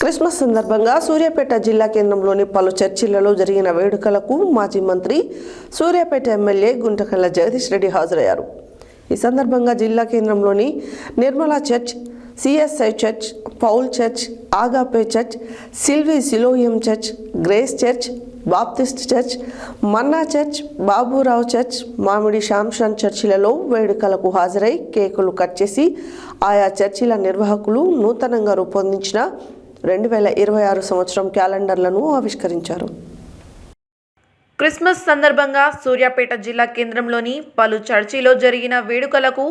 Christmas సందర్భంగా సూర్యాపేట జిల్లా కేంద్రంలోని పలు చర్చిలలో జరిగిన వేడుకలకు మాజీ మంత్రి సూర్యాపేట ఎమ్మెల్యే గుంటకల్ల జగదీష్ రెడ్డి హాజరయ్యారు. ఈ సందర్భంగా జిల్లా కేంద్రంలోని Nirmala church CSI church Paul church Agape church సిల్వి Siloam church Grace church Baptist church Manna church Baburao church Mamidi Samson చర్చిలలో వేడుకలకు హాజరై కేకులు కట్ చేసి ఆయా చర్చిల నిర్వాహకులు నూతనంగా రూపొందించిన రెండు వేల ఇరవై ఆరు సంవత్సరం క్యాలెండర్లను ఆవిష్కరించారు. క్రిస్మస్ సందర్భంగా సూర్యాపేట జిల్లా కేంద్రంలోని పలు చర్చిలో జరిగిన వేడుకలకు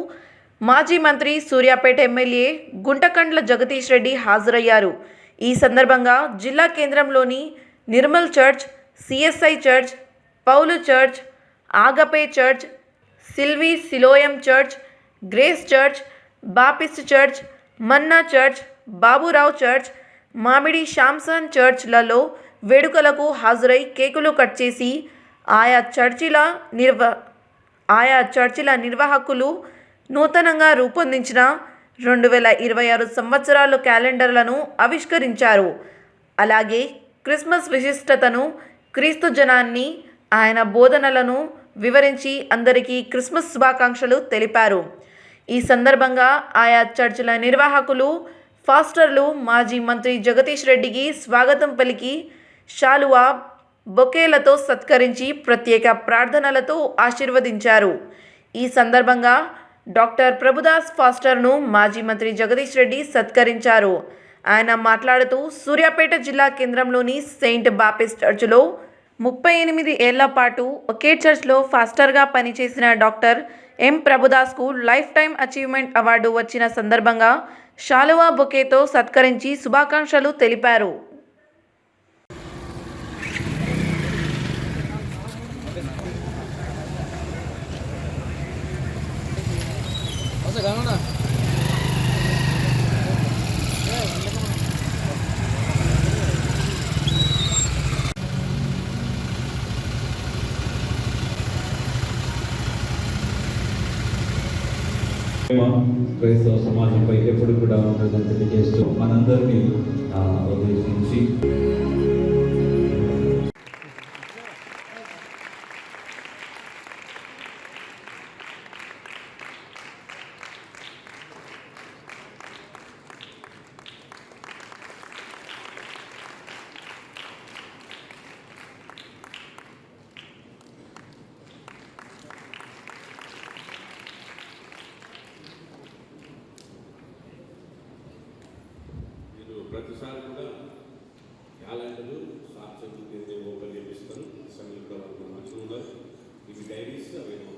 మాజీ మంత్రి సూర్యాపేట ఎమ్మెల్యే గుంటకండ్ల జగదీష్ రెడ్డి హాజరయ్యారు. ఈ సందర్భంగా జిల్లా కేంద్రంలోని Nirmal church CSI church Paul church Agape church సిల్వి Siloam church Grace church Baptist church Manna church Baburao church Mamidi Samson చర్చ్లలో వేడుకలకు హాజరై కేకులు కట్ చేసి ఆయా చర్చిల నిర్వ ఆయా చర్చిల నిర్వాహకులు నూతనంగా రూపొందించిన రెండు వేల ఇరవై ఆరు సంవత్సరాలు క్యాలెండర్లను ఆవిష్కరించారు. అలాగే క్రిస్మస్ విశిష్టతను క్రీస్తు జనాన్ని ఆయన బోధనలను వివరించి అందరికీ క్రిస్మస్ శుభాకాంక్షలు తెలిపారు. ఈ సందర్భంగా ఆయా చర్చిల నిర్వాహకులు ఫాస్టర్లు మాజీ మంత్రి జగదీష్ రెడ్డికి స్వాగతం పలికి షాలువా బొకేలతో సత్కరించి ప్రత్యేక ప్రార్థనలతో ఆశీర్వదించారు. ఈ సందర్భంగా డాక్టర్ ప్రభుదాస్ ఫాస్టర్ను మాజీ మంత్రి జగదీష్ రెడ్డి సత్కరించారు. ఆయన మాట్లాడుతూ సూర్యాపేట జిల్లా కేంద్రంలోని సెయింట్ బాపిస్ట్ చర్చిలో ముప్పై ఎనిమిది ఏళ్ళ పాటు ఒకే చర్చ్లో ఫాస్టర్గా పనిచేసిన డాక్టర్ ఎం ప్రభుదాస్కు లైఫ్ టైం అచీవ్మెంట్ అవార్డు వచ్చిన సందర్భంగా షాలువా బొకేతో సత్కరించి శుభాకాంక్షలు తెలిపారు. ప్రేమ క్రైస్తవ సమాజంపై ఎప్పుడు కూడా ఉంటుందని తెలియజేస్తూ మనందరినీ ఉద్దేశించి ప్రతిసారి కూడా క్యాలెండరు సాక్షులు తిరిగి ఓపెన్ చేపిస్తాను సమయంలో కూడా వాళ్ళు మంచిగా ఉన్నారు ఇవి డైరీస్ అవేమో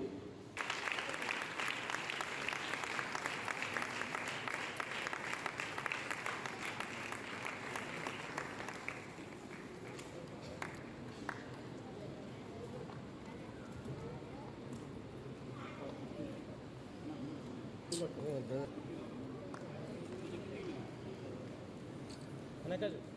Look, అవి ఈ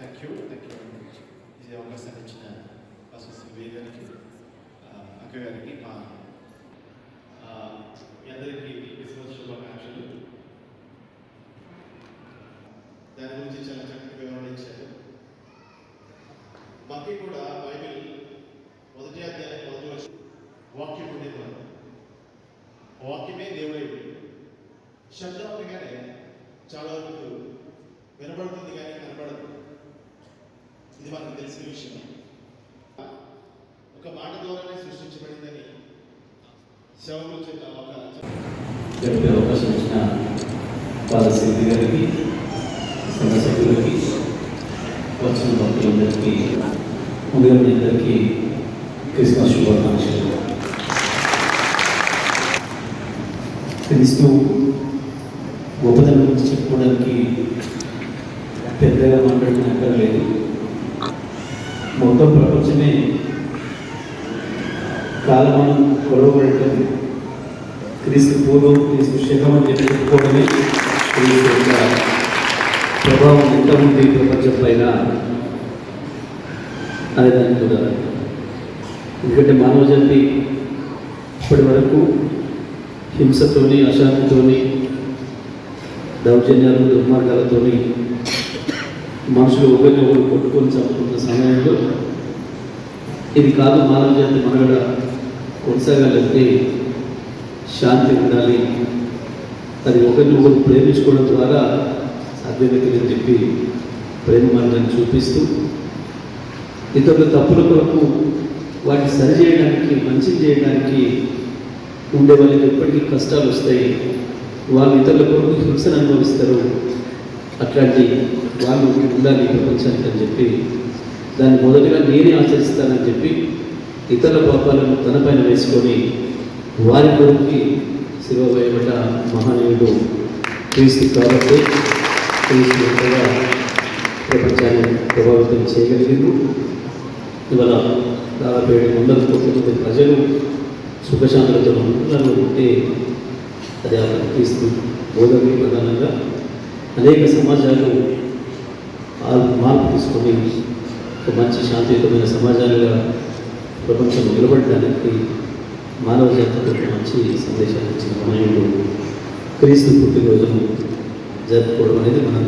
thank you thank you very much ఇది అవకాశం ఇచ్చిన బసు సిల్వీ గారికి ఆ, అక్క గారికి మా మీ అందరికీ క్రిస్మస్ శుభాకాంక్షలు దాని గురించి చాలా చక్కగా వివరించారు మాకి కూడా బైబిల్ మొదటి అధ్యాయం మొదటి వచ్చి వాక్యం ఉండేవారు వాక్యమే దేవుడే శబ్దం అనగానే చాలా ఇది మనకు ఒక మాట ద్వారానే సృష్టించబడిందని శవము చెప్పిన ఒక చెప్పే అవకాశం ఇచ్చిన వాళ్ళ బాలశక్తి గారికి సభ్యులకి వచ్చిన భక్తులందరికీ ఉదయం మీ అందరికీ క్రిస్మస్ శుభాకాంక్షలు. క్రీస్తు గొప్పతనం గురించి చెప్పుకోవడానికి పెద్దగా మాట్లాడిన అక్కర్లేదు. మొత్తం ప్రపంచమే కాలమానం కొలవబడటం క్రీస్తు పూర్వం క్రీస్తు శకం అని చెప్పి చెప్పుకోవడమే క్రీస్తు యొక్క ప్రభావం ఎంత ఉంది ప్రపంచం పైన అనే దాన్ని కూడా ఎందుకంటే మానవ జాతి ఇప్పటి వరకు హింసతోని అశాంతితోని దౌర్జన్యాలు దుర్మార్గాలతోని మనుషులు ఒకరిని ఒకరు కొట్టుకొని చంపుతున్న సమయంలో ఇది కాదు మానవ జాతి మనగడ కొనసాగాలంటే శాంతి ఉండాలి. అది ఒకరిని ఒకరు ప్రేమించుకోవడం ద్వారా సాధ్యమవుతుందని చెప్పి ప్రేమ మార్గాన్ని చూపిస్తూ ఇతరుల తప్పుల కొరకు వాటిని సరిచేయడానికి మంచి చేయడానికి ఉండే వాళ్ళకి ఎప్పటికీ కష్టాలు వస్తాయి. వాళ్ళు ఇతరుల కొరకు హింసను అనుభవిస్తారు. అట్లాంటి వాళ్ళు ఉండాలి ఈ ప్రపంచానికి అని చెప్పి దాన్ని మొదటగా నేనే ఆచరిస్తానని చెప్పి ఇతరుల పాపాలను తనపైన వేసుకొని వారి కొరకు శివ వేయబడ్డ మహనీయుడు క్రీస్తు కాబట్టి క్రీస్తు ప్రపంచాన్ని ప్రభావితం చేయగలిగింది ఇవాళ దాదాపు ఏడు వందల కోట్ల మంది ప్రజలు సుఖశాంతులతో ఉండాలని ఉంటే అది ఆ క్రీస్తు బోధమే ప్రధానంగా అనేక సమాజాలు మార్పు తీసుకొని ఒక మంచి శాంతియుతమైన సమాజాలుగా ప్రపంచం నిలబడడానికి మానవ జాతికి ఒక మంచి సందేశాన్ని ఇచ్చిన మహనీయుడు క్రీస్తు పుట్టినరోజును జరుపుకోవడం అనేది మనందరికీ